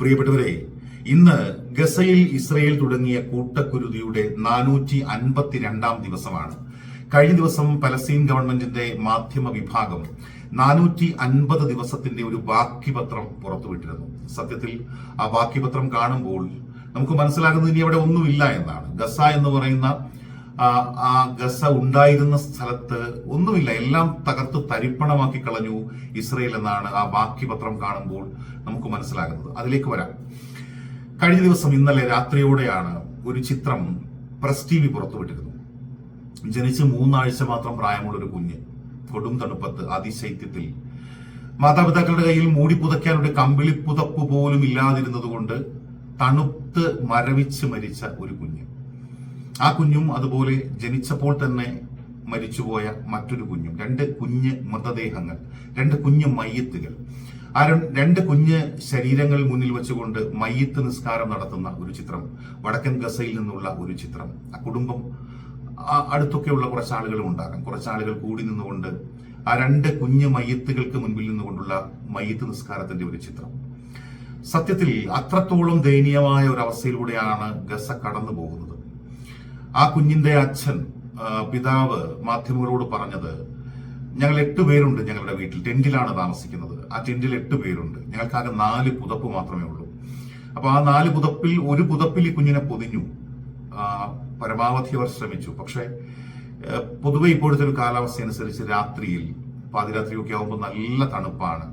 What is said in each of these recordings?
പ്രിയപ്പെട്ടവരെ ഇന്ന് ഗസയിൽ ഇസ്രയേൽ തുടങ്ങിയ കൂട്ടക്കുരുതിയുടെ നാനൂറ്റി അൻപത്തിരണ്ടാം ദിവസമാണ്. കഴിഞ്ഞ ദിവസം പലസ്തീൻ ഗവൺമെന്റിന്റെ മാധ്യമ വിഭാഗം നാനൂറ്റി അൻപത് ദിവസത്തിന്റെ ഒരു ബാക്കിപത്രം പുറത്തുവിട്ടിരുന്നു. സത്യത്തിൽ ആ ബാക്കിപത്രം കാണുമ്പോൾ നമുക്ക് മനസ്സിലാകുന്നത് ഇനി അവിടെ ഒന്നുമില്ല എന്നാണ്. ഗസ എന്ന് പറയുന്ന ആ, ഗസ ഉണ്ടായിരുന്ന സ്ഥലത്ത് ഒന്നുമില്ല. എല്ലാം തകർത്ത് തരിപ്പണമാക്കി കളഞ്ഞു ഇസ്രയേൽ എന്നാണ് ആ ബാക്കി പത്രം കാണുമ്പോൾ നമുക്ക് മനസ്സിലാകുന്നത്. അതിലേക്ക് വരാം. കഴിഞ്ഞ ദിവസം ഇന്നലെ രാത്രിയോടെയാണ് ഒരു ചിത്രം പ്രസ് ടി വി പുറത്തുവിട്ടിരുന്നു ജനിച്ച് മൂന്നാഴ്ച മാത്രം പ്രായമുള്ള ഒരു കുഞ്ഞ് കൊടും തണുപ്പത്ത് അതിശൈത്യത്തിൽ മാതാപിതാക്കളുടെ കയ്യിൽ മൂടി ഒരു കമ്പിളി പുതപ്പ് പോലും ഇല്ലാതിരുന്നതുകൊണ്ട് തണുത്ത് മരവിച്ച് മരിച്ച ഒരു കുഞ്ഞ്. ആ കുഞ്ഞും അതുപോലെ ജനിച്ചപ്പോൾ തന്നെ മരിച്ചുപോയ മറ്റൊരു കുഞ്ഞും. രണ്ട് കുഞ്ഞ് മൃതദേഹങ്ങൾ രണ്ട് കുഞ്ഞ് മയ്യത്തുകൾ. ആ രണ്ട് കുഞ്ഞ് ശരീരങ്ങൾ മുന്നിൽ വെച്ചുകൊണ്ട് മയ്യത്ത് നിസ്കാരം നടത്തുന്ന ഒരു ചിത്രം വടക്കൻ ഗസയിൽ നിന്നുള്ള ഒരു ചിത്രം. ആ കുടുംബം അടുത്തൊക്കെയുള്ള കുറച്ച് ആളുകളും ഉണ്ടാകാം. കുറച്ച് ആളുകൾ കൂടി നിന്നുകൊണ്ട് ആ രണ്ട് കുഞ്ഞ് മയ്യത്തുകൾക്ക് മുൻപിൽ നിന്നുകൊണ്ടുള്ള മയ്യത്ത് നിസ്കാരത്തിന്റെ ഒരു ചിത്രം. സത്യത്തിൽ അത്രത്തോളം ദയനീയമായ ഒരു അവസ്ഥയിലൂടെയാണ് ഗസ കടന്നു പോകുന്നത് ആ കുഞ്ഞിന്റെ അച്ഛൻ പിതാവ് മാധ്യമങ്ങളോട് പറഞ്ഞത് ഞങ്ങൾ എട്ട് പേരുണ്ട് ഞങ്ങളുടെ വീട്ടിൽ ടെന്റിലാണ് താമസിക്കുന്നത്. ആ ടെന്റിൽ എട്ട് പേരുണ്ട്. ഞങ്ങൾക്കാകെ നാല് പുതപ്പ് മാത്രമേ ഉള്ളൂ. അപ്പൊ ആ നാല് പുതപ്പിൽ ഒരു പുതപ്പിൽ ഈ കുഞ്ഞിനെ പൊതിഞ്ഞു. പരമാവധി അവർ ശ്രമിച്ചു. പക്ഷേ പൊതുവെ ഇപ്പോഴത്തെ ഒരു കാലാവസ്ഥ അനുസരിച്ച് രാത്രിയിൽ പാതിരാത്രിയൊക്കെ ആകുമ്പോൾ നല്ല തണുപ്പാണ്.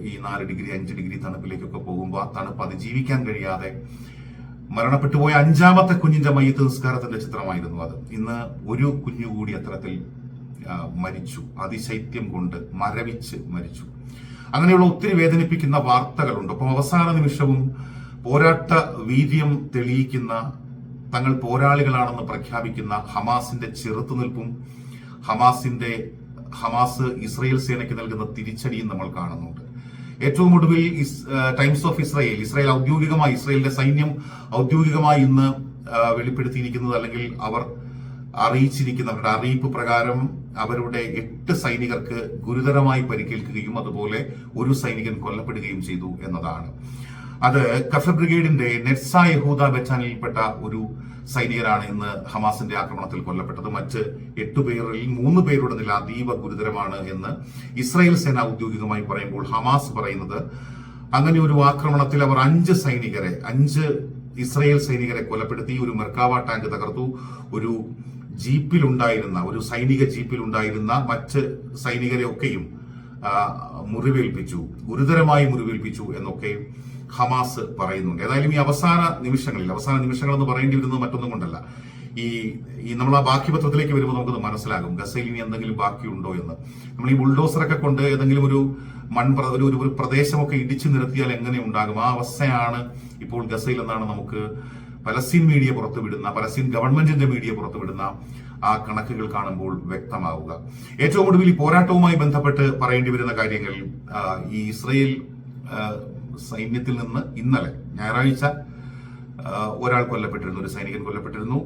ഈ നാല് ഡിഗ്രി അഞ്ച് ഡിഗ്രി തണുപ്പിലേക്കൊക്കെ പോകുമ്പോൾ ആ തണുപ്പ് അതിജീവിക്കാൻ കഴിയാതെ മരണപ്പെട്ടു പോയ അഞ്ചാമത്തെ കുഞ്ഞിന്റെ മയ്യത്ത് നിസ്കാരത്തിന്റെ ചിത്രമായിരുന്നു അത്. ഇന്ന് ഒരു കുഞ്ഞു കൂടി അത്തരത്തിൽ മരിച്ചു. അതിശൈത്യം കൊണ്ട് മരവിച്ച് മരിച്ചു. അങ്ങനെയുള്ള ഒത്തിരി വേദനിപ്പിക്കുന്ന വാർത്തകളുണ്ട്. ഒപ്പം അവസാന നിമിഷവും പോരാട്ട വീര്യം തെളിയിക്കുന്ന തങ്ങൾ പോരാളികളാണെന്ന് പ്രഖ്യാപിക്കുന്ന ഹമാസിന്റെ ചെറുത്തുനിൽപ്പും ഹമാസിന്റെ ഹമാസ് ഇസ്രയേൽ സേനയ്ക്ക് നൽകുന്ന തിരിച്ചടിയും നമ്മൾ കാണുന്നുണ്ട്. ഏറ്റവും ഒടുവിൽ ടൈംസ് ഓഫ് ഇസ്രായേൽ ഇസ്രായേൽ ഔദ്യോഗികമായി ഇസ്രായേലിന്റെ സൈന്യം ഔദ്യോഗികമായി ഇന്ന് വെളിപ്പെടുത്തിയിരിക്കുന്നത് അല്ലെങ്കിൽ അവർ അറിയിച്ചിരിക്കുന്ന അവരുടെ അറിയിപ്പ് പ്രകാരം അവരുടെ എട്ട് സൈനികർക്ക് ഗുരുതരമായി പരിക്കേൽക്കുകയും അതുപോലെ ഒരു സൈനികൻ കൊല്ലപ്പെടുകയും ചെയ്തു എന്നതാണ്. അത് കഫ ബ്രിഗേഡിന്റെ നെറ്റ്സ യഹൂദ ബറ്റാലിയനിൽപ്പെട്ട ഒരു സൈനികരാണ് ഇന്ന് ഹമാസിന്റെ ആക്രമണത്തിൽ കൊല്ലപ്പെട്ടത്. മറ്റ് എട്ട് പേരിൽ മൂന്ന് പേരുടെ നില അതീവ ഗുരുതരമാണ് എന്ന് ഇസ്രായേൽ സേന ഔദ്യോഗികമായി പറയുമ്പോൾ ഹമാസ് പറയുന്നത്. അങ്ങനെ ഒരു ആക്രമണത്തിൽ അവർ അഞ്ച് സൈനികരെ അഞ്ച് ഇസ്രായേൽ സൈനികരെ കൊലപ്പെടുത്തി ഒരു മെർക്കാവ ടാങ്ക് തകർത്തു ഒരു ജീപ്പിലുണ്ടായിരുന്ന ഒരു സൈനിക ജീപ്പിലുണ്ടായിരുന്ന മറ്റ് സൈനികരെ ഒക്കെയും മുറിവേൽപ്പിച്ചു ഗുരുതരമായി മുറിവേൽപ്പിച്ചു എന്നൊക്കെ ഹമാസ് പറയുന്നുണ്ട്. ഏതായാലും ഈ അവസാന നിമിഷങ്ങളിൽ അവസാന നിമിഷങ്ങൾ എന്ന് പറയേണ്ടി വരുന്നത് മറ്റൊന്നും കൊണ്ടല്ല. ഈ ഈ നമ്മൾ ആ ബാക്കി പത്രത്തിലേക്ക് വരുമ്പോൾ നമുക്കത് മനസ്സിലാകും ഗസയിൽ ഇനി എന്തെങ്കിലും ബാക്കിയുണ്ടോ എന്ന്. നമ്മൾ ഈ ബുൾഡോസറൊക്കെ കൊണ്ട് ഏതെങ്കിലും ഒരു മൺ ഒരു ഒരു പ്രദേശമൊക്കെ ഇടിച്ചു നിരത്തിയാൽ എങ്ങനെ ഉണ്ടാകും? ആ അവസ്ഥയാണ് ഇപ്പോൾ ഗസയിൽ എന്നാണ് നമുക്ക് പലസ്തീൻ മീഡിയ പുറത്തുവിടുന്ന പലസ്തീൻ ഗവൺമെന്റിന്റെ മീഡിയ പുറത്തുവിടുന്ന ആ കണക്കുകൾ കാണുമ്പോൾ വ്യക്തമാവുക. ഏറ്റവും ഒടുവിൽ ഈ പോരാട്ടവുമായി ബന്ധപ്പെട്ട് പറയേണ്ടി വരുന്ന കാര്യങ്ങൾ ഈ ഇസ്രയേൽ സൈന്യത്തിൽ നിന്ന് ഇന്നലെ ഞായറാഴ്ച ഒരാൾ കൊല്ലപ്പെട്ടിരുന്നു ഒരു സൈനികൻ കൊല്ലപ്പെട്ടിരുന്നു.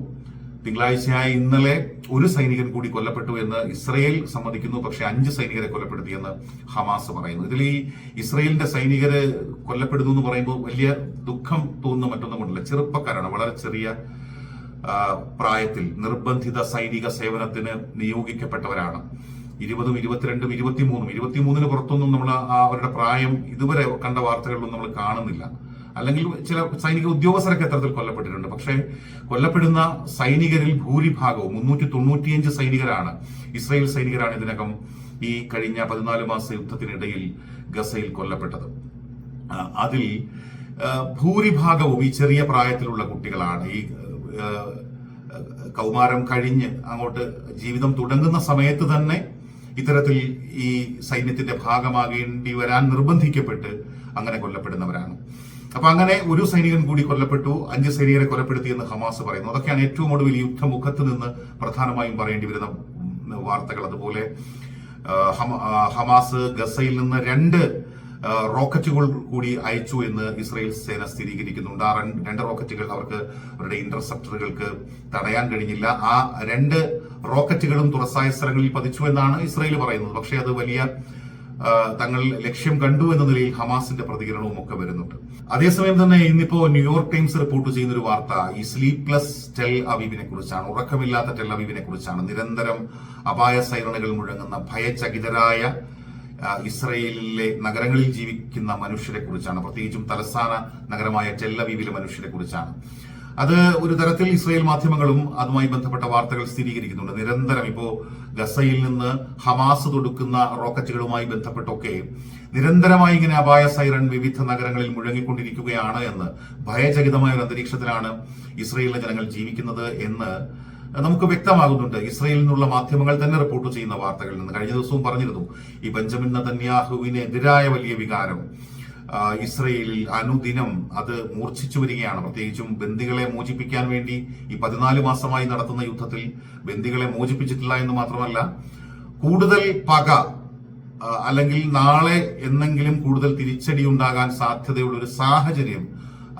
തിങ്കളാഴ്ചയായ ഇന്നലെ ഒരു സൈനികൻ കൂടി കൊല്ലപ്പെട്ടു എന്ന് ഇസ്രയേൽ സമ്മതിക്കുന്നു. പക്ഷെ അഞ്ച് സൈനികരെ കൊല്ലപ്പെടുത്തിയെന്ന് ഹമാസ് പറയുന്നു. ഇതിൽ ഈ ഇസ്രയേലിന്റെ സൈനികരെ കൊല്ലപ്പെടുന്നു എന്ന് പറയുമ്പോൾ വലിയ ദുഃഖം തോന്നുന്ന മറ്റൊന്നും കൊണ്ടല്ല. ചെറുപ്പക്കാരാണ്. വളരെ ചെറിയ പ്രായത്തിൽ നിർബന്ധിത സൈനിക സേവനത്തിന് നിയോഗിക്കപ്പെട്ടവരാണ്. ഇരുപതും ഇരുപത്തിരണ്ടും ഇരുപത്തിമൂന്നും. ഇരുപത്തിമൂന്നിന് പുറത്തൊന്നും നമ്മൾ അവരുടെ പ്രായം ഇതുവരെ കണ്ട വാർത്തകളിലൊന്നും നമ്മൾ കാണുന്നില്ല. അല്ലെങ്കിൽ ചില സൈനിക ഉദ്യോഗസ്ഥരൊക്കെ അത്തരത്തിൽ കൊല്ലപ്പെട്ടിട്ടുണ്ട്. പക്ഷേ കൊല്ലപ്പെടുന്ന സൈനികരിൽ ഭൂരിഭാഗവും മുന്നൂറ്റി തൊണ്ണൂറ്റിയഞ്ച് സൈനികരാണ് ഇസ്രായേൽ സൈനികരാണ് ഇതിനകം ഈ കഴിഞ്ഞ പതിനാല് മാസ യുദ്ധത്തിനിടയിൽ ഗസയിൽ കൊല്ലപ്പെട്ടത്. അതിൽ ഭൂരിഭാഗവും ഈ ചെറിയ പ്രായത്തിലുള്ള കുട്ടികളാണ്. ഈ കൗമാരം കഴിഞ്ഞ് അങ്ങോട്ട് ജീവിതം തുടങ്ങുന്ന സമയത്ത് തന്നെ ഇത്തരത്തിൽ ഈ സൈന്യത്തിന്റെ ഭാഗമാകേണ്ടി വരാൻ നിർബന്ധിക്കപ്പെട്ട് അങ്ങനെ കൊല്ലപ്പെടുന്നവരാണ്. അപ്പൊ അങ്ങനെ ഒരു സൈനികൻ കൂടി കൊല്ലപ്പെട്ടു അഞ്ച് സൈനികരെ കൊലപ്പെടുത്തിയെന്ന് ഹമാസ് പറയുന്നു. അതൊക്കെയാണ് ഏറ്റവും ഒടുവിൽ യുദ്ധമുഖത്ത് നിന്ന് പ്രധാനമായും പറയേണ്ടി വരുന്ന വാർത്തകൾ. അതുപോലെ ഹമാസ് ഗസയിൽ നിന്ന് രണ്ട് റോക്കറ്റുകൾ കൂടി അയച്ചു എന്ന് ഇസ്രായേൽ സേന സ്ഥിരീകരിക്കുന്നുണ്ട്. ആ രണ്ട് റോക്കറ്റുകൾ അവർക്ക് അവരുടെ ഇന്റർസെപ്റ്ററുകൾക്ക് തടയാൻ കഴിഞ്ഞില്ല. ആ രണ്ട് റോക്കറ്റുകളും തുറസായ സ്ഥലങ്ങളിൽ പതിച്ചു എന്നാണ് ഇസ്രായേൽ പറയുന്നത്. പക്ഷേ അത് വലിയ തങ്ങൾ ലക്ഷ്യം കണ്ടു എന്ന നിലയിൽ ഹമാസിന്റെ പ്രതികരണവും ഒക്കെ വരുന്നുണ്ട്. അതേസമയം തന്നെ ഇന്നിപ്പോ ന്യൂയോർക്ക് ടൈംസ് റിപ്പോർട്ട് ചെയ്യുന്ന ഒരു വാർത്ത ഈ സ്ലീപ്ലെസ് ടെൽ അവീവിനെ കുറിച്ചാണ്. ഉറക്കമില്ലാത്ത ടെൽ അവീവിനെ കുറിച്ചാണ്. നിരന്തരം അപായ സൈറണുകൾ മുഴങ്ങുന്ന ഭയചകിതരായ ഇസ്രയേലിലെ നഗരങ്ങളിൽ ജീവിക്കുന്ന മനുഷ്യരെ കുറിച്ചാണ്. പ്രത്യേകിച്ചും തലസ്ഥാന നഗരമായ ടെല്ലവീവിലെ മനുഷ്യരെ കുറിച്ചാണ്. അത് ഒരു തരത്തിൽ ഇസ്രയേൽ മാധ്യമങ്ങളും അതുമായി ബന്ധപ്പെട്ട വാർത്തകൾ സ്ഥിരീകരിക്കുന്നുണ്ട്. നിരന്തരം ഇപ്പോ ഗസയിൽ നിന്ന് ഹമാസ് തൊടുക്കുന്ന റോക്കറ്റുകളുമായി ബന്ധപ്പെട്ടൊക്കെ നിരന്തരമായി ഇങ്ങനെ അപായ സൈറൺ വിവിധ നഗരങ്ങളിൽ മുഴങ്ങിക്കൊണ്ടിരിക്കുകയാണ് എന്ന് ഭയചകിതമായ ഒരു അന്തരീക്ഷത്തിലാണ് ഇസ്രയേലിലെ ജനങ്ങൾ ജീവിക്കുന്നത് എന്ന് നമുക്ക് വ്യക്തമാകുന്നുണ്ട്. ഇസ്രയേലിൽ നിന്നുള്ള മാധ്യമങ്ങൾ തന്നെ റിപ്പോർട്ട് ചെയ്യുന്ന വാർത്തകളിൽ നിന്ന് കഴിഞ്ഞ ദിവസവും പറഞ്ഞിരുന്നു ഈ ബെഞ്ചമിൻ നതന്യാഹുവിനെതിരായ വലിയ വികാരം ഇസ്രയേലിൽ അനുദിനം അത് മൂർച്ഛിച്ചു വരികയാണ്. പ്രത്യേകിച്ചും ബന്ദികളെ മോചിപ്പിക്കാൻ വേണ്ടി ഈ പതിനാല് മാസമായി നടത്തുന്ന യുദ്ധത്തിൽ ബന്ദികളെ മോചിപ്പിച്ചിട്ടില്ല എന്ന് മാത്രമല്ല കൂടുതൽ പക അല്ലെങ്കിൽ നാളെ എന്നെങ്കിലും കൂടുതൽ തിരിച്ചടി ഉണ്ടാകാൻ സാധ്യതയുള്ള ഒരു സാഹചര്യം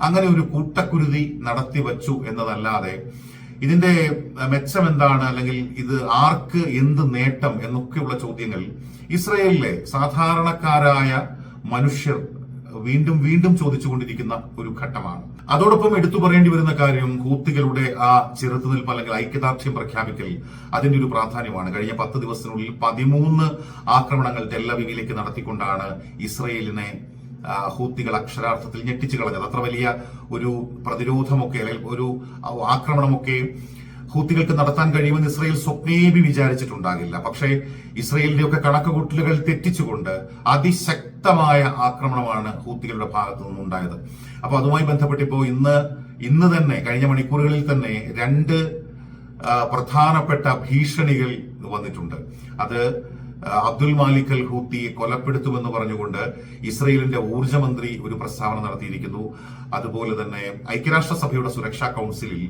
അങ്ങനെ ഒരു കൂട്ടക്കുരുതി നടത്തി വച്ചു എന്നതല്ലാതെ ഇതിന്റെ മെച്ചം എന്താണ്? അല്ലെങ്കിൽ ഇത് ആർക്ക് എന്ത് നേട്ടം? എന്നൊക്കെയുള്ള ചോദ്യങ്ങൾ ഇസ്രയേലിലെ സാധാരണക്കാരായ മനുഷ്യർ വീണ്ടും വീണ്ടും ചോദിച്ചുകൊണ്ടിരിക്കുന്ന ഒരു ഘട്ടമാണ്. അതോടൊപ്പം എടുത്തു പറയേണ്ടി വരുന്ന കാര്യം ഹൂത്തികളുടെ ആ ചെറുത്തുനിൽപ്പ് അല്ലെങ്കിൽ ഐക്യദാർഢ്യം പ്രഖ്യാപിക്കൽ അതിന്റെ ഒരു പ്രാധാന്യമാണ്. കഴിഞ്ഞ പത്ത് ദിവസത്തിനുള്ളിൽ പതിമൂന്ന് ആക്രമണങ്ങൾ ടെല്ലവിവിലേക്ക് നടത്തിക്കൊണ്ടാണ് ഇസ്രയേലിനെ ഹൂത്തികൾ അക്ഷരാർത്ഥത്തിൽ ഞെട്ടിച്ചു കളഞ്ഞത്. അത്ര വലിയ ഒരു പ്രതിരോധമൊക്കെ അല്ലെങ്കിൽ ഒരു ആക്രമണമൊക്കെ ഹൂത്തികൾക്ക് നടത്താൻ കഴിയുമെന്ന് ഇസ്രയേൽ സ്വപ്നേബി വിചാരിച്ചിട്ടുണ്ടാകില്ല. പക്ഷേ ഇസ്രയേലിന്റെ ഒക്കെ കണക്കുകൂട്ടലുകൾ തെറ്റിച്ചുകൊണ്ട് അതിശക്തമായ ആക്രമണമാണ് ഹൂത്തികളുടെ ഭാഗത്തു നിന്നുണ്ടായത് അപ്പൊ അതുമായി ബന്ധപ്പെട്ടിപ്പോ ഇന്ന് ഇന്ന് തന്നെ കഴിഞ്ഞ മണിക്കൂറുകളിൽ തന്നെ രണ്ട് പ്രധാനപ്പെട്ട ഭീഷണികൾ വന്നിട്ടുണ്ട്. അത് അബ്ദുൽ മാലിക് അൽ ഹൂത്തിയെ കൊലപ്പെടുത്തുമെന്ന് പറഞ്ഞുകൊണ്ട് ഇസ്രയേലിന്റെ ഊർജമന്ത്രി ഒരു പ്രസ്താവന നടത്തിയിരിക്കുന്നു. അതുപോലെ തന്നെ ഐക്യരാഷ്ട്രസഭയുടെ സുരക്ഷാ കൗൺസിലിൽ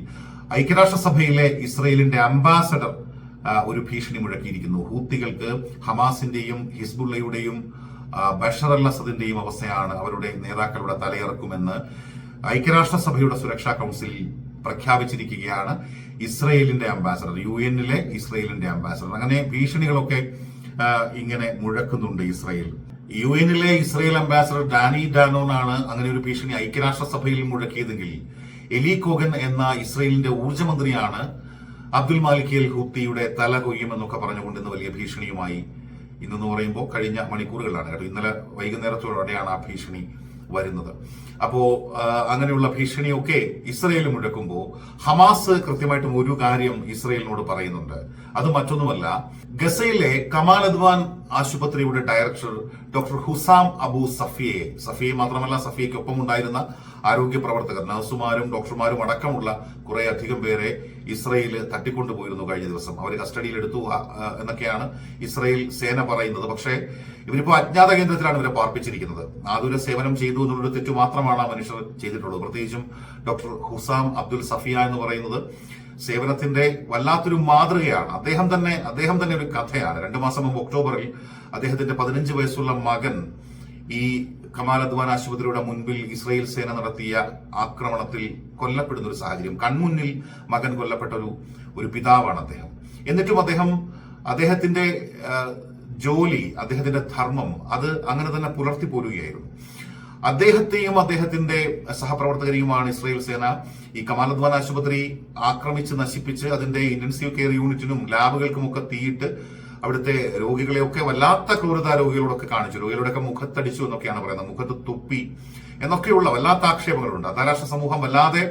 ഐക്യരാഷ്ട്രസഭയിലെ ഇസ്രയേലിന്റെ അംബാസഡർ ഒരു ഭീഷണി മുഴക്കിയിരിക്കുന്നു. ഹൂത്തികൾക്ക് ഹമാസിന്റെയും ഹിസ്ബുള്ളയുടെയും ബഷർ അൽ അസദിന്റെയും അവസ്ഥയാണ് അവരുടെ നേതാക്കളുടെ തലയിറക്കുമെന്ന് ഐക്യരാഷ്ട്രസഭയുടെ സുരക്ഷാ കൗൺസിൽ പ്രഖ്യാപിച്ചിരിക്കുകയാണ് ഇസ്രയേലിന്റെ അംബാസഡർ യു എന്നിലെ ഇസ്രയേലിന്റെ അംബാസഡർ. അങ്ങനെ ഭീഷണികളൊക്കെ ഇങ്ങനെ മുഴക്കുന്നുണ്ട് ഇസ്രയേൽ. യു എനിലെ ഇസ്രയേൽ അംബാസഡർ ഡാനി ഡാനോൺ ആണ് അങ്ങനെ ഒരു ഭീഷണി ഐക്യരാഷ്ട്രസഭയിൽ മുഴക്കിയതെങ്കിൽ എലി കോഗൻ എന്ന ഇസ്രയേലിന്റെ ഊർജമന്ത്രിയാണ് അബ്ദുൽ മാലിക് അൽ ഹൂത്തിയുടെ തല കൊയ്യുമെന്നൊക്കെ പറഞ്ഞുകൊണ്ട് ഇന്ന് വലിയ ഭീഷണിയുമായി. ഇന്നെന്ന് പറയുമ്പോൾ കഴിഞ്ഞ മണിക്കൂറുകളാണ് കേട്ടോ. ഇന്നലെ വൈകുന്നേരത്തോടെയാണ് ആ ഭീഷണി വരുന്നത്. അപ്പോ ആ, അങ്ങനെയുള്ള ഭീഷണിയൊക്കെ ഇസ്രയേൽ മുഴക്കുമ്പോൾ ഹമാസ് കൃത്യമായിട്ടും ഒരു കാര്യം ഇസ്രയേലിനോട് പറയുന്നുണ്ട്. അത് മറ്റൊന്നുമല്ല ഗസയിലെ കമാൽ അദ്വാൻ ആശുപത്രിയുടെ ഡയറക്ടർ ഡോക്ടർ ഹുസാം അബു സഫിയെ സഫിയെ മാത്രമല്ല സഫിയയ്ക്കൊപ്പം ഉണ്ടായിരുന്ന ആരോഗ്യ പ്രവർത്തകർ നഴ്സുമാരും ഡോക്ടർമാരും അടക്കമുള്ള കുറെ അധികം പേരെ ഇസ്രയേൽ തട്ടിക്കൊണ്ടുപോയിരുന്നു കഴിഞ്ഞ ദിവസം. അവരെ കസ്റ്റഡിയിലെടുത്തു എന്നൊക്കെയാണ് ഇസ്രയേൽ സേന പറയുന്നത്. പക്ഷേ ഇവരിപ്പോ അജ്ഞാത കേന്ദ്രത്തിലാണ് ഇവരെ പാർപ്പിച്ചിരിക്കുന്നത്. ആതുര സേവനം ചെയ്തു എന്നുള്ളൊരു തെറ്റു മാത്രമാണ് മനുഷ്യർ ചെയ്തിട്ടുള്ളത്. പ്രത്യേകിച്ചും ഡോക്ടർ ഹുസാം അബ്ദുൽ സഫിയ എന്ന് പറയുന്നത് സേവനത്തിന്റെ വല്ലാത്തൊരു മാതൃകയാണ്. അദ്ദേഹം തന്നെ അദ്ദേഹം തന്നെ ഒരു കഥയാണ്. രണ്ടു മാസം മുമ്പ് ഒക്ടോബറിൽ അദ്ദേഹത്തിന്റെ പതിനഞ്ച് വയസ്സുള്ള മകൻ ഈ കമാൽ അദ്വാൻ ആശുപത്രിയുടെ മുൻപിൽ ഇസ്രയേൽ സേന നടത്തിയ ആക്രമണത്തിൽ കൊല്ലപ്പെടുന്ന ഒരു സാഹചര്യം. കൺമുന്നിൽ മകൻ കൊല്ലപ്പെട്ട ഒരു ഒരു പിതാവാണ് അദ്ദേഹം. എന്നിട്ടും അദ്ദേഹം അദ്ദേഹത്തിന്റെ ജോലി അദ്ദേഹത്തിന്റെ ധർമ്മം അത് അങ്ങനെ തന്നെ പുലർത്തി പോരുകയായിരുന്നു. അദ്ദേഹത്തെയും അദ്ദേഹത്തിന്റെ സഹപ്രവർത്തകരെയുമാണ് ഇസ്രയേൽ സേന ഈ കമാൽ അദ്വാൻ ആശുപത്രി ആക്രമിച്ച് നശിപ്പിച്ച് അതിന്റെ ഇന്റൻസീവ് കെയർ യൂണിറ്റിനും ലാബുകൾക്കും ഒക്കെ തീയിട്ട് അവിടുത്തെ രോഗികളെയൊക്കെ വല്ലാത്ത ക്രൂരത രോഗികളോടൊക്കെ കാണിച്ചു. രോഗികളുടെയൊക്കെ മുഖത്തടിച്ചു എന്നൊക്കെയാണ് പറയുന്നത്. മുഖത്ത് തുപ്പി എന്നൊക്കെയുള്ള വല്ലാത്ത ആക്ഷേപങ്ങളുണ്ട്. അന്താരാഷ്ട്ര സമൂഹം വല്ലാതെ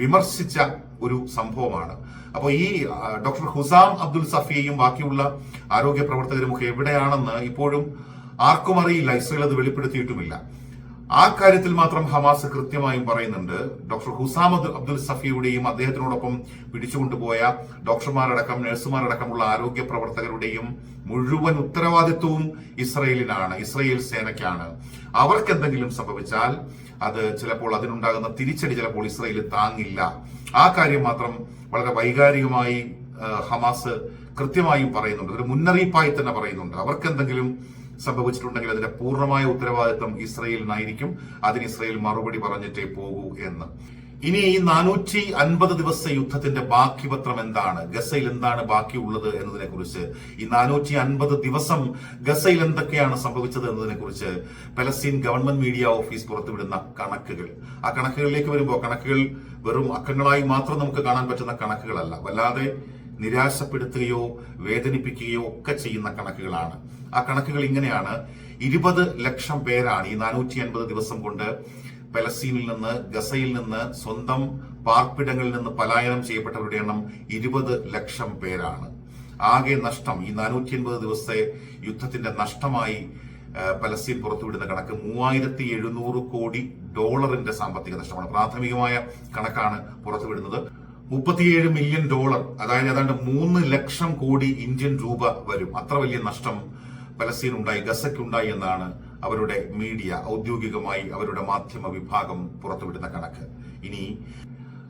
വിമർശിച്ച ഒരു സംഭവമാണ്. അപ്പോൾ ഈ ഡോക്ടർ ഹുസാം അബ്ദുൽ സഫിയയും ബാക്കിയുള്ള ആരോഗ്യ പ്രവർത്തകരും ഒക്കെ എവിടെയാണെന്ന് ഇപ്പോഴും ആർക്കും അറിയില്ല. ഇസ്രയേൽ അത് വെളിപ്പെടുത്തിയിട്ടുമില്ല. ആ കാര്യത്തിൽ മാത്രം ഹമാസ് കൃത്യമായും പറയുന്നുണ്ട്. ഡോക്ടർ ഹുസാമദ് അബ്ദുൽ- സഫിയുടെയും അദ്ദേഹത്തിനോടൊപ്പം പിടിച്ചുകൊണ്ടുപോയ ഡോക്ടർമാരടക്കം നഴ്സുമാരടക്കമുള്ള ആരോഗ്യ പ്രവർത്തകരുടെയും മുഴുവൻ ഉത്തരവാദിത്വവും ഇസ്രയേലിനാണ് ഇസ്രയേൽ സേനയ്ക്കാണ്. അവർക്ക് എന്തെങ്കിലും സംഭവിച്ചാൽ അത് ചിലപ്പോൾ അതിനുണ്ടാകുന്ന തിരിച്ചടി ചിലപ്പോൾ ഇസ്രയേൽ താങ്ങില്ല. ആ കാര്യം മാത്രം വളരെ വൈകാരികമായി ഹമാസ് കൃത്യമായും പറയുന്നുണ്ട്. ഒരു മുന്നറിയിപ്പായി തന്നെ പറയുന്നുണ്ട്. അവർക്ക് എന്തെങ്കിലും സംഭവിച്ചിട്ടുണ്ടെങ്കിൽ അതിന്റെ പൂർണമായ ഉത്തരവാദിത്വം ഇസ്രയേലിനായിരിക്കും. അതിന് ഇസ്രയേൽ മറുപടി പറഞ്ഞിട്ടേ പോകൂ എന്ന്. ഇനി ഈ നാനൂറ്റി അൻപത് ദിവസ യുദ്ധത്തിന്റെ ബാക്കി പത്രം എന്താണ്? ഗസയിൽ എന്താണ് ബാക്കിയുള്ളത് എന്നതിനെ കുറിച്ച് ഈ നാനൂറ്റി അൻപത് ദിവസം ഗസയിൽ എന്തൊക്കെയാണ് സംഭവിച്ചത് എന്നതിനെ കുറിച്ച് പലസ്തീൻ ഗവൺമെന്റ് മീഡിയ ഓഫീസ് പുറത്തുവിടുന്ന കണക്കുകൾ. ആ കണക്കുകളിലേക്ക് വരുമ്പോൾ കണക്കുകൾ വെറും അക്കങ്ങളായി മാത്രം നമുക്ക് കാണാൻ പറ്റുന്ന കണക്കുകളല്ല. വല്ലാതെ നിരാശപ്പെടുത്തുകയോ വേദനിപ്പിക്കുകയോ ഒക്കെ ചെയ്യുന്ന കണക്കുകളാണ്. ആ കണക്കുകൾ ഇങ്ങനെയാണ്. ഇരുപത് ലക്ഷം പേരാണ് ഈ നാനൂറ്റി അൻപത് ദിവസം കൊണ്ട് പലസ്തീനിൽ നിന്ന് ഗസയിൽ നിന്ന് സ്വന്തം പാർപ്പിടങ്ങളിൽ നിന്ന് പലായനം ചെയ്യപ്പെട്ടവരുടെ എണ്ണം ഇരുപത് ലക്ഷം പേരാണ്. ആകെ നഷ്ടം ഈ നാനൂറ്റി അൻപത് ദിവസത്തെ യുദ്ധത്തിന്റെ നഷ്ടമായി പലസ്തീൻ പുറത്തുവിടുന്ന കണക്ക് മൂവായിരത്തി എഴുന്നൂറ് കോടി ഡോളറിന്റെ സാമ്പത്തിക നഷ്ടമാണ്. പ്രാഥമികമായ കണക്കാണ് പുറത്തുവിടുന്നത്. മുപ്പത്തിയേഴ് മില്യൺ ഡോളർ അതായത് ഏതാണ്ട് മൂന്ന് ലക്ഷം കോടി ഇന്ത്യൻ രൂപ വരും. അത്ര വലിയ നഷ്ടം പലസ്തീൻ ഉണ്ടായി ഗസയ്ക്കുണ്ടായി എന്നാണ് അവരുടെ മീഡിയ ഔദ്യോഗികമായി അവരുടെ മാധ്യമ വിഭാഗം പുറത്തുവിടുന്ന കണക്ക്. ഇനി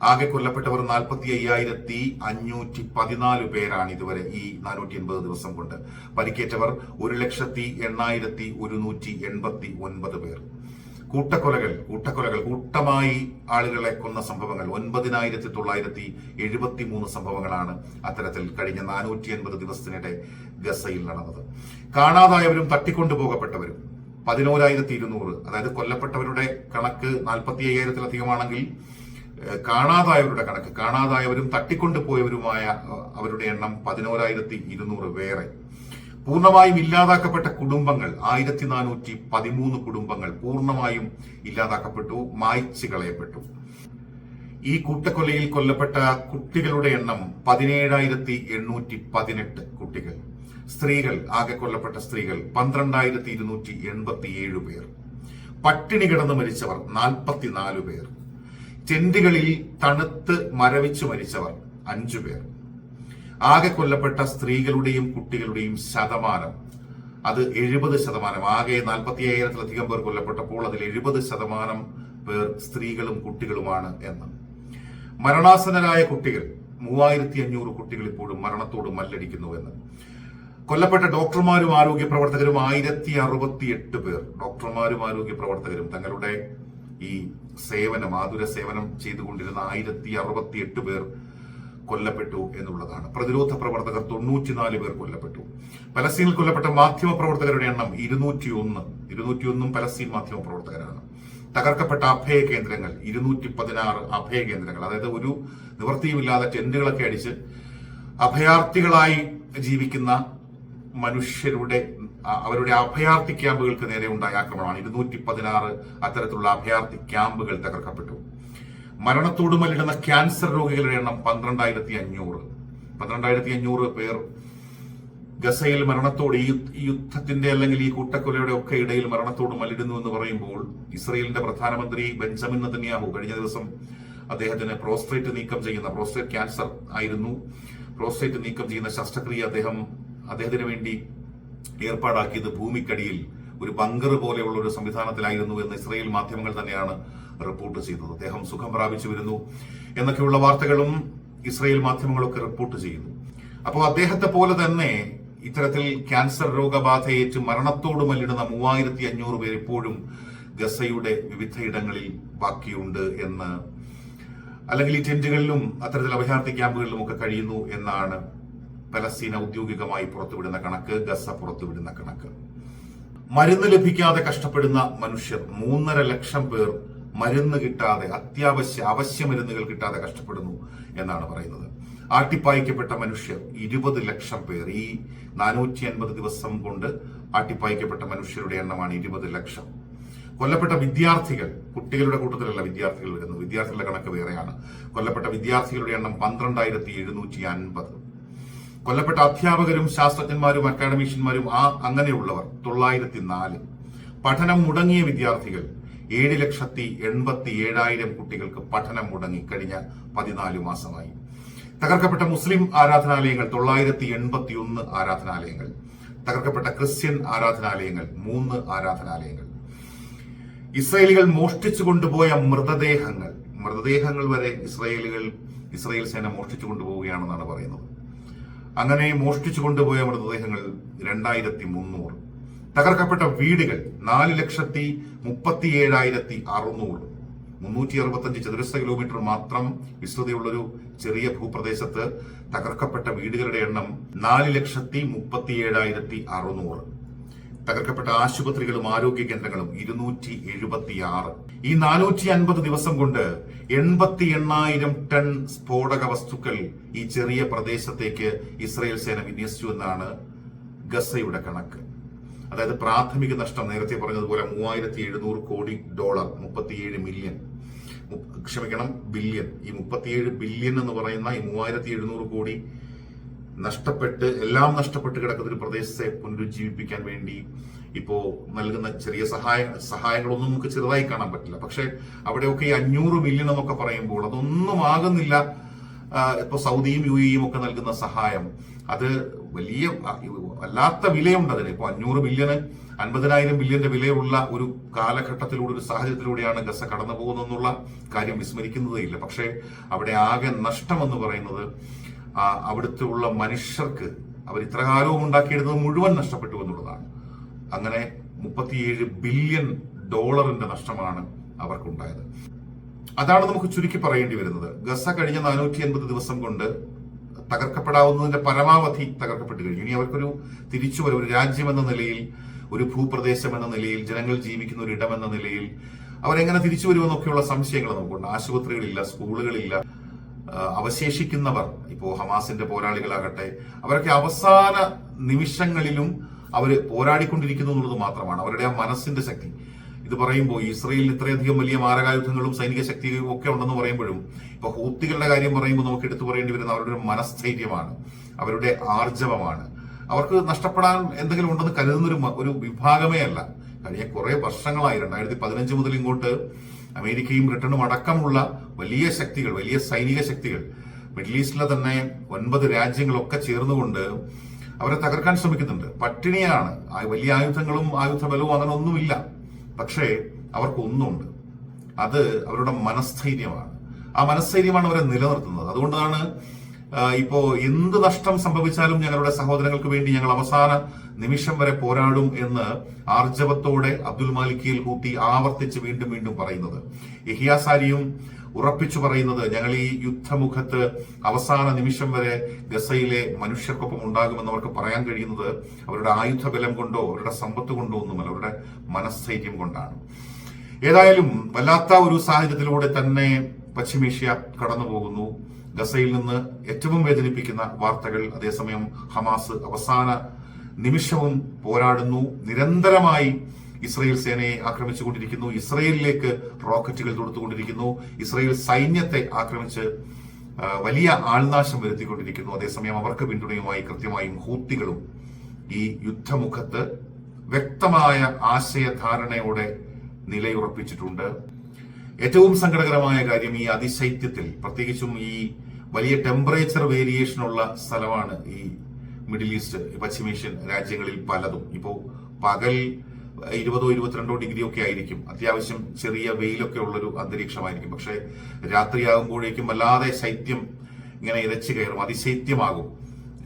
ആകെ കൊല്ലപ്പെട്ടവർ നാൽപ്പത്തി അയ്യായിരത്തി അഞ്ഞൂറ്റി പതിനാല് പേരാണ് ഇതുവരെ ഈ നാനൂറ്റി എൺപത് ദിവസം കൊണ്ട്. പരിക്കേറ്റവർ ഒരു ലക്ഷത്തി എണ്ണായിരത്തി ഒരുന്നൂറ്റി എൺപത്തി ഒൻപത് പേർ. കൂട്ടക്കൊലകൾ കൂട്ടക്കൊലകൾ കൂട്ടമായി ആളുകളെ കൊന്ന സംഭവങ്ങൾ. ഒൻപതിനായിരത്തി തൊള്ളായിരത്തി എഴുപത്തി മൂന്ന് സംഭവങ്ങളാണ് അത്തരത്തിൽ കഴിഞ്ഞ നാനൂറ്റി എൺപത് ദിവസത്തിനിടെ ഗസയിൽ നടന്നത്. കാണാതായവരും തട്ടിക്കൊണ്ടുപോകപ്പെട്ടവരും പതിനോരായിരത്തി ഇരുന്നൂറ് അതായത് കൊല്ലപ്പെട്ടവരുടെ കണക്ക് നാൽപ്പത്തി അയ്യായിരത്തിലധികമാണെങ്കിൽ കാണാതായവരുടെ കണക്ക് കാണാതായവരും തട്ടിക്കൊണ്ടുപോയവരുമായ അവരുടെ എണ്ണം പതിനോരായിരത്തി ഇരുന്നൂറ് വേറെ. പൂർണമായും ഇല്ലാതാക്കപ്പെട്ട കുടുംബങ്ങൾ ആയിരത്തി നാനൂറ്റി പതിമൂന്ന് കുടുംബങ്ങൾ പൂർണമായും ഇല്ലാതാക്കപ്പെട്ടു മായ്ച്ചു കളയപ്പെട്ടു. ഈ കൂട്ടക്കൊലയിൽ കൊല്ലപ്പെട്ട കുട്ടികളുടെ എണ്ണം പതിനേഴായിരത്തി എണ്ണൂറ്റി പതിനെട്ട് കുട്ടികൾ. സ്ത്രീകൾ ആകെ കൊല്ലപ്പെട്ട സ്ത്രീകൾ പന്ത്രണ്ടായിരത്തി ഇരുന്നൂറ്റി എൺപത്തിയേഴ് പേർ. പട്ടിണി കിടന്ന് മരിച്ചവർ നാൽപ്പത്തിനാല് പേർ. ടെന്റുകളിൽ തണുത്ത് മരവിച്ചു മരിച്ചവർ അഞ്ചു പേർ. ആകെ കൊല്ലപ്പെട്ട സ്ത്രീകളുടെയും കുട്ടികളുടെയും ശതമാനം അത് എഴുപത് ശതമാനം. ആകെ നാൽപ്പത്തി അയ്യായിരത്തിലധികം പേർ കൊല്ലപ്പെട്ടപ്പോൾ അതിൽ എഴുപത് ശതമാനം പേർ സ്ത്രീകളും കുട്ടികളുമാണ് എന്ന്. മരണാസന്നരായ കുട്ടികൾ മൂവായിരത്തി അഞ്ഞൂറ് കുട്ടികൾ ഇപ്പോഴും മരണത്തോട് മല്ലടിക്കുന്നുവെന്ന് കൊല്ലപ്പെട്ട ഡോക്ടർമാരും ആരോഗ്യ പ്രവർത്തകരും ആയിരത്തി അറുപത്തി എട്ട് പേർ. ഡോക്ടർമാരും ആരോഗ്യ പ്രവർത്തകരും തങ്ങളുടെ ഈ സേവനം ആതുര സേവനം ചെയ്തുകൊണ്ടിരുന്ന ആയിരത്തി അറുപത്തി എട്ട് പേർ കൊല്ലപ്പെട്ടു എന്നുള്ളതാണ്. പ്രതിരോധ പ്രവർത്തകർ തൊണ്ണൂറ്റിനാല് പേർ കൊല്ലപ്പെട്ടു. പലസ്തീനിൽ കൊല്ലപ്പെട്ട മാധ്യമ പ്രവർത്തകരുടെ എണ്ണം ഇരുന്നൂറ്റിയൊന്ന്. ഇരുന്നൂറ്റിയൊന്നും പലസ്തീൻ മാധ്യമ പ്രവർത്തകരാണ്. തകർക്കപ്പെട്ട അഭയ കേന്ദ്രങ്ങൾ ഇരുന്നൂറ്റി പതിനാറ് അഭയ കേന്ദ്രങ്ങൾ. അതായത് ഒരു നിവൃത്തിയുമില്ലാതെ ടെന്റുകളൊക്കെ അടിച്ച് അഭയാർത്ഥികളായി ജീവിക്കുന്ന മനുഷ്യരുടെ അവരുടെ അഭയാർത്ഥി ക്യാമ്പുകൾക്ക് നേരെ ഉണ്ടായ ആക്രമണമാണ്. ഇരുന്നൂറ്റി പതിനാറ് അത്തരത്തിലുള്ള അഭയാർത്ഥി ക്യാമ്പുകൾ തകർക്കപ്പെട്ടു. മരണത്തോട് മല്ലിടുന്ന ക്യാൻസർ രോഗികളുടെ എണ്ണം പന്ത്രണ്ടായിരത്തി അഞ്ഞൂറ് പന്ത്രണ്ടായിരത്തി അഞ്ഞൂറ് പേർ ഗസയിൽ മരണത്തോട് ഈ യുദ്ധത്തിന്റെ അല്ലെങ്കിൽ ഈ കൂട്ടക്കൊലയുടെ ഒക്കെ ഇടയിൽ മരണത്തോട് മല്ലിടുന്നു എന്ന് പറയുമ്പോൾ ഇസ്രയേലിന്റെ പ്രധാനമന്ത്രി ബെഞ്ചമിൻ നതന്യാഹു കഴിഞ്ഞ ദിവസം അദ്ദേഹത്തിന് പ്രോസ്ട്രേറ്റ് നീക്കം ചെയ്യുന്ന പ്രോസ്ട്രേറ്റ് ക്യാൻസർ ആയിരുന്നു. പ്രോസ്ട്രേറ്റ് നീക്കം ചെയ്യുന്ന ശസ്ത്രക്രിയ അദ്ദേഹം അദ്ദേഹത്തിന് വേണ്ടി ഏർപ്പാടാക്കിയത് ഭൂമിക്കടിയിൽ ഒരു ബങ്കർ പോലെയുള്ള ഒരു സംവിധാനത്തിലായിരുന്നു എന്ന് ഇസ്രയേൽ മാധ്യമങ്ങൾ തന്നെയാണ് റിപ്പോർട്ട് ചെയ്തത് അദ്ദേഹം സുഖം പ്രാപിച്ചു വരുന്നു എന്നൊക്കെയുള്ള വാർത്തകളും ഇസ്രയേൽ മാധ്യമങ്ങളൊക്കെ റിപ്പോർട്ട് ചെയ്യുന്നു. അപ്പോൾ അദ്ദേഹത്തെ പോലെ തന്നെ ഇത്തരത്തിൽ ക്യാൻസർ രോഗബാധയേറ്റ് മരണത്തോട് മല്ലിടുന്ന മൂവായിരത്തി അഞ്ഞൂറ് പേർ ഇപ്പോഴും ഗസയുടെ വിവിധയിടങ്ങളിൽ ബാക്കിയുണ്ട് എന്ന് അല്ലെങ്കിൽ ഈ ടെന്റുകളിലും അത്തരത്തിൽ അഭയാർത്ഥി ക്യാമ്പുകളിലും ഒക്കെ കഴിയുന്നു എന്നാണ് പലസ്തീന ഔദ്യോഗികമായി പുറത്തുവിടുന്ന കണക്ക് ഗസ പുറത്തുവിടുന്ന കണക്ക്. മരുന്ന് ലഭിക്കാതെ കഷ്ടപ്പെടുന്ന മനുഷ്യർ മൂന്നര ലക്ഷം പേർ മരുന്ന് കിട്ടാതെ അത്യാവശ്യ അവശ്യ മരുന്നുകൾ കിട്ടാതെ കഷ്ടപ്പെടുന്നു എന്നാണ് പറയുന്നത്. ആട്ടിപ്പായിക്കപ്പെട്ട മനുഷ്യർ ഇരുപത് ലക്ഷം പേർ. ഈ നാനൂറ്റി അൻപത് ദിവസം കൊണ്ട് ആട്ടിപ്പായിക്കപ്പെട്ട മനുഷ്യരുടെ എണ്ണമാണ് ഇരുപത് ലക്ഷം. കൊല്ലപ്പെട്ട വിദ്യാർത്ഥികൾ കുട്ടികളുടെ കൂട്ടത്തിലല്ല വിദ്യാർത്ഥികൾ വരുന്നത്. വിദ്യാർത്ഥികളുടെ കണക്ക് വേറെയാണ്. കൊല്ലപ്പെട്ട വിദ്യാർത്ഥികളുടെ എണ്ണം പന്ത്രണ്ടായിരത്തി എഴുന്നൂറ്റി അൻപത് കൊല്ലപ്പെട്ട അധ്യാപകരും ശാസ്ത്രജ്ഞന്മാരും അക്കാഡമീഷ്യന്മാരും ആ അങ്ങനെയുള്ളവർ തൊള്ളായിരത്തി നാല് പഠനം മുടങ്ങിയ വിദ്യാർത്ഥികൾ ഏഴ് ലക്ഷത്തി എൺപത്തി ഏഴായിരം കുട്ടികൾക്ക് പഠനം മുടങ്ങി കഴിഞ്ഞ പതിനാല് മാസമായി. തകർക്കപ്പെട്ട മുസ്ലിം ആരാധനാലയങ്ങൾ തൊള്ളായിരത്തി എൺപത്തി ഒന്ന് ആരാധനാലയങ്ങൾ. തകർക്കപ്പെട്ട ക്രിസ്ത്യൻ ആരാധനാലയങ്ങൾ മൂന്ന് ആരാധനാലയങ്ങൾ. ഇസ്രയേലികൾ മോഷ്ടിച്ചു കൊണ്ടുപോയ മൃതദേഹങ്ങൾ. മൃതദേഹങ്ങൾ വരെ ഇസ്രയേലുകൾ ഇസ്രയേൽ സേന മോഷ്ടിച്ചു കൊണ്ടുപോവുകയാണെന്നാണ് പറയുന്നത്. അങ്ങനെ മോഷ്ടിച്ചു കൊണ്ടുപോയ മൃതദേഹങ്ങൾ രണ്ടായിരത്തി മുന്നൂറ് തകർക്കപ്പെട്ട വീടുകൾ നാല് ലക്ഷത്തി മുപ്പത്തി ഏഴായിരത്തി അറുന്നൂറ്. മുന്നൂറ്റി അറുപത്തഞ്ച് ചതുരശ്ര കിലോമീറ്റർ മാത്രം വിസ്തൃതിയുള്ളൊരു ചെറിയ ഭൂപ്രദേശത്ത് തകർക്കപ്പെട്ട വീടുകളുടെ എണ്ണം നാല് ലക്ഷത്തി മുപ്പത്തി ഏഴായിരത്തി അറുന്നൂറ്. തകർക്കപ്പെട്ട ആശുപത്രികളും ആരോഗ്യ കേന്ദ്രങ്ങളും ഇരുന്നൂറ്റി എഴുപത്തിയാറ്. ഈ നാനൂറ്റി അൻപത് ദിവസം കൊണ്ട് എൺപത്തി എണ്ണായിരം ടൺ സ്ഫോടക വസ്തുക്കൾ ഈ ചെറിയ പ്രദേശത്തേക്ക് ഇസ്രയേൽ സേന വിന്യസിച്ചു എന്നാണ് ഗസയുടെ കണക്ക്. അതായത് പ്രാഥമിക നഷ്ടം നേരത്തെ പറഞ്ഞതുപോലെ മൂവായിരത്തി എഴുന്നൂറ് കോടി ഡോളർ മുപ്പത്തിയേഴ് മില്യൺ. ക്ഷമിക്കണം ബില്യൺ. ഈ മുപ്പത്തിയേഴ് ബില്യൺ എന്ന് പറയുന്ന ഈ മൂവായിരത്തി എഴുന്നൂറ് കോടി നഷ്ടപ്പെട്ട് എല്ലാം നഷ്ടപ്പെട്ട് കിടക്കുന്ന ഒരു പ്രദേശത്തെ പുനരുജ്ജീവിപ്പിക്കാൻ വേണ്ടി ഇപ്പോ നൽകുന്ന ചെറിയ സഹായ സഹായങ്ങളൊന്നും നമുക്ക് ചെറുതായി കാണാൻ പറ്റില്ല. പക്ഷെ അവിടെയൊക്കെ ഈ അഞ്ഞൂറ് മില്യൺ എന്നൊക്കെ പറയുമ്പോൾ അതൊന്നും ആകുന്നില്ല. ഇപ്പോൾ ഇപ്പൊ സൗദിയും യു എയും ഒക്കെ നൽകുന്ന സഹായം. അത് വലിയ വല്ലാത്ത വിലയുണ്ട് അതിന്. ഇപ്പൊ അഞ്ഞൂറ് ബില്യണ് അൻപതിനായിരം ബില്യന്റെ വിലയുള്ള ഒരു കാലഘട്ടത്തിലൂടെ ഒരു സാഹചര്യത്തിലൂടെയാണ് ഗസ കടന്നു പോകുന്നതെന്നുള്ള കാര്യം വിസ്മരിക്കുന്നതേ ഇല്ല. പക്ഷേ അവിടെ ആകെ നഷ്ടമെന്ന് പറയുന്നത് അവിടുത്തെ ഉള്ള മനുഷ്യർക്ക് അവർ ഇത്ര കാലവും ഉണ്ടാക്കിയെടുത്തത് മുഴുവൻ നഷ്ടപ്പെട്ടു എന്നുള്ളതാണ്. അങ്ങനെ മുപ്പത്തിയേഴ് ബില്യൺ ഡോളറിന്റെ നഷ്ടമാണ് അവർക്കുണ്ടായത്. അതാണ് നമുക്ക് ചുരുക്കി പറയേണ്ടി വരുന്നത്. ഗസ കഴിഞ്ഞ നാനൂറ്റി അൻപത് ദിവസം കൊണ്ട് തകർക്കപ്പെടാവുന്നതിന്റെ പരമാവധി തകർക്കപ്പെട്ടു കഴിഞ്ഞു. ഇനി അവർക്കൊരു തിരിച്ചു വരും. ഒരു രാജ്യം എന്ന നിലയിൽ ഒരു ഭൂപ്രദേശം എന്ന നിലയിൽ ജനങ്ങൾ ജീവിക്കുന്ന ഒരു ഇടം എന്ന നിലയിൽ അവരെങ്ങനെ തിരിച്ചു വരുമെന്നൊക്കെയുള്ള സംശയങ്ങൾ നമുക്കുണ്ട്. ആശുപത്രികളില്ല സ്കൂളുകളില്ല. അവശേഷിക്കുന്നവർ ഇപ്പോ ഹമാസിന്റെ പോരാളികളാകട്ടെ അവരൊക്കെ അവസാന നിമിഷങ്ങളിലും അവർ പോരാടിക്കൊണ്ടിരിക്കുന്നു എന്നുള്ളത് മാത്രമാണ്. അവരുടെ ആ മനസ്സിന്റെ ശക്തി. ഇത് പറയുമ്പോൾ ഇസ്രയേലിൽ ഇത്രയധികം വലിയ മാരകായുധങ്ങളും സൈനിക ശക്തിയും ഒക്കെ ഉണ്ടെന്ന് പറയുമ്പോഴും ഇപ്പൊ ഹൂത്തികളുടെ കാര്യം പറയുമ്പോൾ നമുക്ക് എടുത്തു പറയേണ്ടി വരുന്ന അവരുടെ ഒരു മനസ്ഥൈര്യമാണ് അവരുടെ ആർജവമാണ്. അവർക്ക് നഷ്ടപ്പെടാൻ എന്തെങ്കിലും ഉണ്ടെന്ന് കരുതുന്ന ഒരു വിഭാഗമേ അല്ല. കഴിഞ്ഞ കുറെ വർഷങ്ങളായി രണ്ടായിരത്തി പതിനഞ്ച് മുതൽ ഇങ്ങോട്ട് അമേരിക്കയും ബ്രിട്ടനും അടക്കമുള്ള വലിയ ശക്തികൾ വലിയ സൈനിക ശക്തികൾ മിഡിൽ ഈസ്റ്റിലെ തന്നെ ഒൻപത് രാജ്യങ്ങളൊക്കെ ചേർന്നുകൊണ്ട് അവരെ തകർക്കാൻ ശ്രമിക്കുന്നുണ്ട്. പട്ടിണിയാണ്. വലിയ ആയുധങ്ങളും ആയുധ ബലവും അങ്ങനെ ഒന്നുമില്ല. പക്ഷേ അവർക്കൊന്നുണ്ട് അത് അവരുടെ മനസ്ഥൈര്യമാണ്. ആ മനസ്ഥൈര്യമാണ് അവരെ നിലനിർത്തുന്നത്. അതുകൊണ്ടാണ് ഇപ്പോ എന്ത് നഷ്ടം സംഭവിച്ചാലും ഞങ്ങളുടെ സഹോദരങ്ങൾക്ക് വേണ്ടി ഞങ്ങൾ അവസാന നിമിഷം വരെ പോരാടും എന്ന് ആർജവത്തോടെ അബ്ദുൽ മാലിക്കിയിൽ കൂട്ടി ആവർത്തിച്ച് വീണ്ടും വീണ്ടും പറയുന്നത്. യഹിയാസാരിയും ഉറപ്പിച്ചു പറയുന്നത് ഞങ്ങൾ ഈ യുദ്ധമുഖത്ത് അവസാന നിമിഷം വരെ ഗസയിലെ മനുഷ്യർക്കൊപ്പം ഉണ്ടാകുമെന്ന് അവർക്ക് പറയാൻ കഴിയുന്നത് അവരുടെ ആയുധ ബലം കൊണ്ടോ അവരുടെ സമ്പത്ത് കൊണ്ടോ ഒന്നുമല്ല അവരുടെ മനസ്ഥൈര്യം കൊണ്ടാണ്. ഏതായാലും വല്ലാത്ത ഒരു സാഹചര്യത്തിലൂടെ തന്നെ പശ്ചിമേഷ്യ കടന്നു പോകുന്നു ഗസയിൽ നിന്ന് ഏറ്റവും വേദനിപ്പിക്കുന്ന വാർത്തകൾ അതേസമയം ഹമാസ് അവസാന നിമിഷവും പോരാടുന്നു. നിരന്തരമായി ഇസ്രയേൽ സേനയെ ആക്രമിച്ചുകൊണ്ടിരിക്കുന്നു. ഇസ്രയേലിലേക്ക് റോക്കറ്റുകൾ തൊടുത്തുകൊണ്ടിരിക്കുന്നു. ഇസ്രയേൽ സൈന്യത്തെ ആക്രമിച്ച് വലിയ ആൾനാശം വരുത്തിക്കൊണ്ടിരിക്കുന്നു. അതേസമയം അവർക്ക് പിന്തുണയുമായി കൃത്യമായും ഹൂത്തികളും ഈ യുദ്ധമുഖത്ത് വ്യക്തമായ ആശയധാരണയോടെ നിലയുറപ്പിച്ചിട്ടുണ്ട്. ഏറ്റവും സങ്കടകരമായ കാര്യം ഈ അതിശൈത്യത്തിൽ പ്രത്യേകിച്ചും ഈ വലിയ ടെമ്പറേച്ചർ വേരിയേഷനുള്ള സ്ഥലമാണ് ഈ മിഡിൽ ഈസ്റ്റ് പശ്ചിമേഷ്യൻ രാജ്യങ്ങളിൽ പലതും. ഇപ്പോൾ പകൽ ഇരുപതോ ഇരുപത്തിരണ്ടോ ഡിഗ്രി ഒക്കെ ആയിരിക്കും. അത്യാവശ്യം ചെറിയ വെയിലൊക്കെ ഉള്ളൊരു അന്തരീക്ഷമായിരിക്കും. പക്ഷെ രാത്രിയാകുമ്പോഴേക്കും വല്ലാതെ ശൈത്യം ഇങ്ങനെ ഇരച്ചു കയറും. അതിശൈത്യമാകും.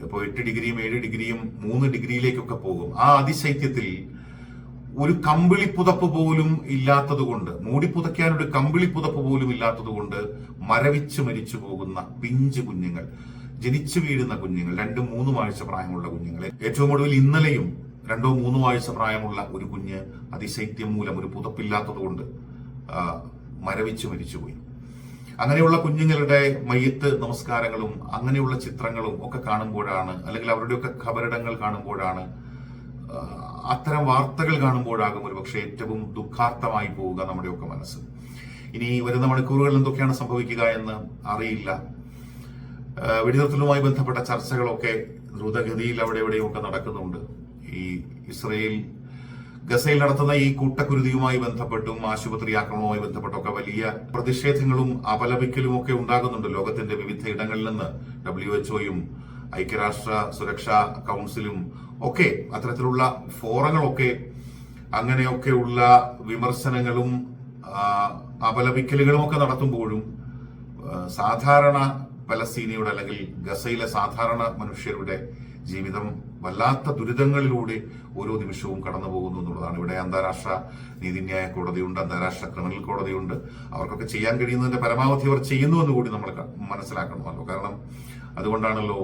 ഇപ്പോൾ എട്ട് ഡിഗ്രിയും ഏഴ് ഡിഗ്രിയും മൂന്ന് ഡിഗ്രിയിലേക്കൊക്കെ പോകും. ആ അതിശൈത്യത്തിൽ ഒരു കമ്പിളി പുതപ്പ് പോലും ഇല്ലാത്തതുകൊണ്ട് മൂടിപ്പുതയ്ക്കാൻ ഒരു കമ്പിളി പുതപ്പ് പോലും ഇല്ലാത്തതുകൊണ്ട് മരവിച്ച് മരിച്ചു പോകുന്ന പിഞ്ചു കുഞ്ഞുങ്ങൾ ജനിച്ചു വീഴുന്ന കുഞ്ഞുങ്ങൾ രണ്ടും മൂന്നും ആഴ്ച പ്രായമുള്ള കുഞ്ഞുങ്ങൾ. ഏറ്റവും ഒടുവിൽ ഇന്നലെയും രണ്ടോ മൂന്നോ ആഴ്ച പ്രായമുള്ള ഒരു കുഞ്ഞ് അതിശൈത്യം മൂലം ഒരു പുതപ്പില്ലാത്തതുകൊണ്ട് മരവിച്ചു മരിച്ചുപോയി. അങ്ങനെയുള്ള കുഞ്ഞുങ്ങളുടെ മയ്യത്ത് നമസ്കാരങ്ങളും അങ്ങനെയുള്ള ചിത്രങ്ങളും ഒക്കെ കാണുമ്പോഴാണ് അല്ലെങ്കിൽ അവരുടെയൊക്കെ ഖബറിടങ്ങൾ കാണുമ്പോഴാണ് അത്തരം വാർത്തകൾ കാണുമ്പോഴാകും ഒരു പക്ഷേ ഏറ്റവും ദുഃഖാർത്ഥമായി പോവുക നമ്മുടെയൊക്കെ മനസ്സ്. ഇനി വരുന്ന മണിക്കൂറുകളിൽ എന്തൊക്കെയാണ് സംഭവിക്കുക എന്ന് അറിയില്ല. വെടിനിർത്തലുമായി ബന്ധപ്പെട്ട ചർച്ചകളൊക്കെ ദ്രുതഗതിയിൽ അവിടെ എവിടെയൊക്കെ നടക്കുന്നുണ്ട്. ഈ ഇസ്രയേൽ ഗസയിൽ നടത്തുന്ന ഈ കൂട്ടക്കുരുതിയുമായി ബന്ധപ്പെട്ടും ആശുപത്രി ആക്രമണവുമായി ബന്ധപ്പെട്ടൊക്കെ വലിയ പ്രതിഷേധങ്ങളും അപലപിക്കലും ഒക്കെ ഉണ്ടാകുന്നുണ്ട് ലോകത്തിന്റെ വിവിധ ഇടങ്ങളിൽ നിന്ന്. ഡബ്ല്യു എച്ച്ഒയും ഐക്യരാഷ്ട്ര സുരക്ഷാ കൗൺസിലും ഒക്കെ അത്തരത്തിലുള്ള ഫോറങ്ങളൊക്കെ അങ്ങനെയൊക്കെയുള്ള വിമർശനങ്ങളും അപലപിക്കലുകളും ഒക്കെ നടത്തുമ്പോഴും സാധാരണ പലസ്തീനിയുടെ അല്ലെങ്കിൽ ഗസയിലെ സാധാരണ മനുഷ്യരുടെ ജീവിതം വല്ലാത്ത ദുരിതങ്ങളിലൂടെ ഓരോ നിമിഷവും കടന്നു പോകുന്നു എന്നുള്ളതാണ്. ഇവിടെ അന്താരാഷ്ട്ര നീതിന്യായ കോടതിയുണ്ട് അന്താരാഷ്ട്ര ക്രിമിനൽ കോടതിയുണ്ട്. അവർക്കൊക്കെ ചെയ്യാൻ കഴിയുന്നതിന്റെ പരമാവധി അവർ ചെയ്യുന്നു എന്ന് കൂടി നമ്മൾ മനസ്സിലാക്കണമല്ലോ. കാരണം അതുകൊണ്ടാണല്ലോ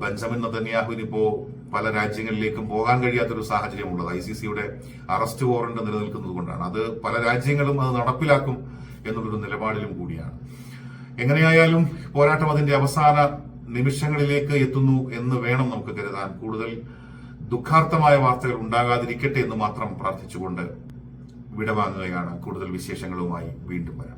ബെഞ്ചമിൻ നതന്യാഹുവിന് ഇപ്പോ പല രാജ്യങ്ങളിലേക്കും പോകാൻ കഴിയാത്തൊരു സാഹചര്യമുള്ളത്. ഐ സി സിയുടെ അറസ്റ്റ് വാറന്റ് നിലനിൽക്കുന്നത് കൊണ്ടാണ്. അത് പല രാജ്യങ്ങളും അത് നടപ്പിലാക്കും എന്നുള്ളൊരു നിലപാടിലും കൂടിയാണ്. എങ്ങനെയായാലും പോരാട്ടം അതിന്റെ അവസാന നിമിഷങ്ങളിലേക്ക് എത്തുന്നു എന്ന് വേണം നമുക്ക് കരുതാൻ. കൂടുതൽ ദുഃഖാർത്ഥമായ വാർത്തകൾ ഉണ്ടാകാതിരിക്കട്ടെ എന്ന് മാത്രം പ്രാർത്ഥിച്ചുകൊണ്ട് വിടവാങ്ങുകയാണ് കൂടുതൽ വിശേഷങ്ങളുമായി വീണ്ടും വരാം.